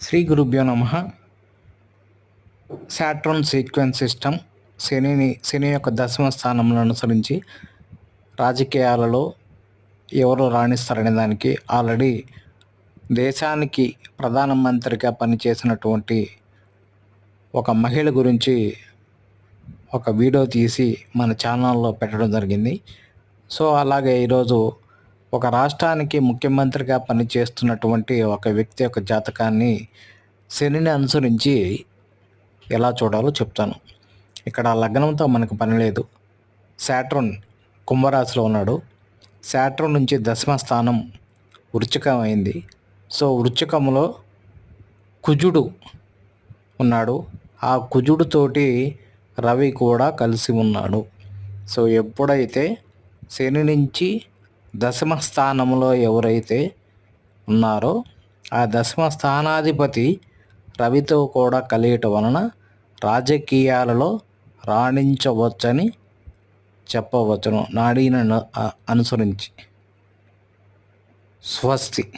శ్రీ గురుభ్యో నమ. సాట్రోన్ sequence system శనిని శని యొక్క దశమ స్థానంలో అనుసరించి రాజకీయాలలో ఎవరు రాణిస్తారనే దానికి ఆల్రెడీ దేశానికి ప్రధానమంత్రిగా పనిచేసినటువంటి ఒక మహిళ గురించి ఒక వీడియో తీసి మన ఛానల్లో పెట్టడం జరిగింది. సో అలాగే ఈరోజు ఒక రాష్ట్రానికి ముఖ్యమంత్రిగా పనిచేస్తున్నటువంటి ఒక వ్యక్తి యొక్క జాతకాన్ని శనిని అనుసరించి ఎలా చూడాలో చెప్తాను. ఇక్కడ లగ్నంతో మనకు పని లేదు. శాట్రోన్ కుంభరాశిలో ఉన్నాడు. శాట్రోన్ నుంచి దశమ స్థానం వృచ్చికం అయింది. సో వృచ్చికంలో కుజుడు ఉన్నాడు. ఆ కుజుడుతోటి రవి కూడా కలిసి ఉన్నాడు. సో ఎప్పుడైతే శని నుంచి దశమ స్థానంలో ఎవరైతే ఉన్నారో ఆ దశమ స్థానాధిపతి రవితో కూడా కలియటం వలన రాజకీయాలలో రాణించవచ్చని చెప్పవచ్చును. నాడీని అనుసరించి. స్వస్తి.